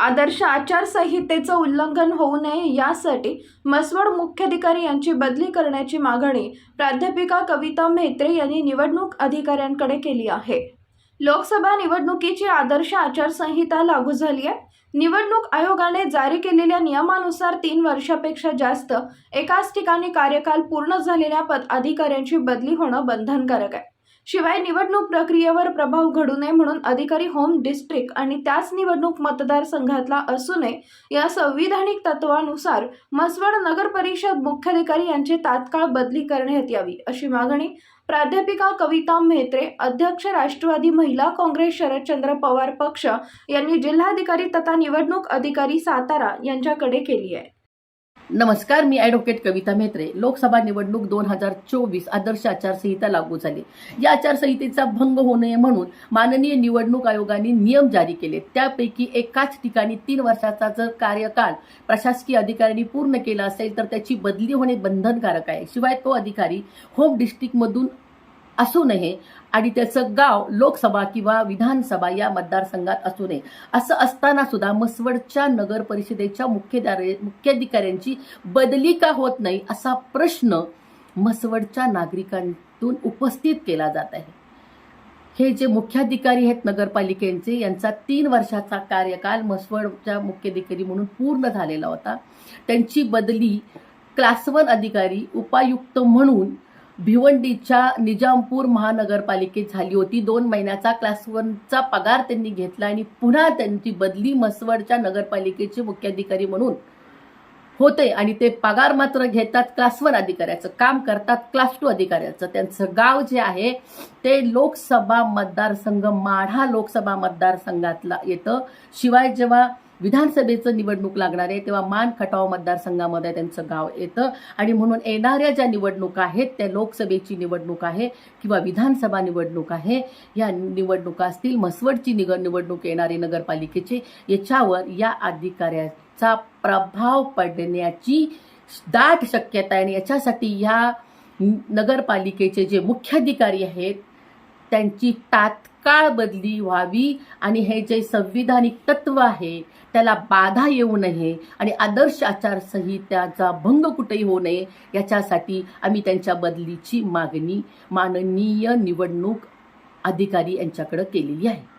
आदर्श आचारसंहितेचं उल्लंघन होऊ नये यासाठी मसवड मुख्याधिकारी यांची बदली करण्याची मागणी प्राध्यापिका कविता म्हेत्रे यांनी निवडणूक अधिकाऱ्यांकडे केली आहे. लोकसभा निवडणुकीची आदर्श आचारसंहिता लागू झाली आहे. निवडणूक आयोगाने जारी केलेल्या नियमानुसार तीन वर्षापेक्षा जास्त एकाच ठिकाणी कार्यकाल पूर्ण झालेल्या पद अधिकाऱ्यांची बदली होणं बंधनकारक आहे. शिवाय निवडणूक प्रक्रियेवर प्रभाव घडू नये म्हणून अधिकारी होम डिस्ट्रिक्ट आणि त्याच निवडणूक मतदारसंघातला असू नये या संविधानिक तत्वानुसार मसवड नगर परिषद मुख्याधिकारी यांची तात्काळ बदली करण्यात यावी अशी मागणी प्राध्यापिका कविता म्हेत्रे अध्यक्ष राष्ट्रवादी महिला काँग्रेस शरदचंद्र पवार पक्ष यांनी जिल्हाधिकारी तथा निवडणूक अधिकारी सातारा यांच्याकडे केली आहे. नमस्कार मी ॲडव्होकेट कविता म्हेत्रे. लोकसभा निवडणूक दोन हजार चोवीस आदर्श आचारसंहिता लागू झाली. या आचारसंहितेचा भंग होऊ नये म्हणून माननीय निवडणूक आयोगाने नियम जारी केले. त्यापैकी एकाच ठिकाणी तीन वर्षाचा जर कार्यकाळ प्रशासकीय अधिकाऱ्यांनी पूर्ण केला असेल तर त्याची बदली होणे बंधनकारक आहे. शिवाय तो अधिकारी होम डिस्ट्रिक्टमधून असू नये आणि त्याचं गाव लोकसभा किंवा विधानसभा या मतदारसंघात असू नये. असं असताना सुद्धा मसवडच्या नगर परिषदेच्या मुख्यदार मुख्याधिकाऱ्यांची बदली का होत नाही असा प्रश्न मसवडच्या नागरिकांतून उपस्थित केला जात आहे. हे जे मुख्याधिकारी आहेत नगरपालिकेचे यांचा तीन वर्षाचा कार्यकाल मसवडच्या मुख्याधिकारी म्हणून पूर्ण झालेला होता. त्यांची बदली क्लास वन अधिकारी उपायुक्त म्हणून भिवंडीच्या निजामपूर महानगरपालिकेत झाली होती. दोन महिन्याचा क्लास वनचा पगार त्यांनी घेतला आणि पुन्हा त्यांची बदली मसवडच्या नगरपालिकेचे मुख्याधिकारी म्हणून होते आणि ते पगार मात्र घेतात क्लास वन अधिकाऱ्याचं काम करतात क्लास टू अधिकाऱ्याचं. त्यांचं गाव जे आहे ते लोकसभा मतदारसंघ माढा लोकसभा मतदारसंघातला येतं. शिवाय जेव्हा विधानसभेचं निवडणूक लागणार आहे तेव्हा मान खटाव मतदारसंघामध्ये त्यांचं गाव येतं. आणि म्हणून येणाऱ्या ज्या निवडणुका आहेत त्या लोकसभेची निवडणूक आहे किंवा विधानसभा निवडणूक आहे या निवडणुका असतील म्हसवडची निग निवडणूक येणारी नगरपालिकेची याच्यावर या अधिकाऱ्याचा प्रभाव पडण्याची दाट शक्यता आहे. आणि याच्यासाठी ह्या नगरपालिकेचे जे मुख्याधिकारी आहेत त्यांची तात्काळ बदली व्हावी आणि हे जे संविधानिक तत्व आहे त्याला बाधा येऊ नये आणि आदर्श आचारसंहिताचा भंग कुठेही होऊ नये याच्यासाठी आम्ही त्यांच्या बदलीची मागणी माननीय निवडणूक अधिकारी यांच्याकडे केलेली आहे.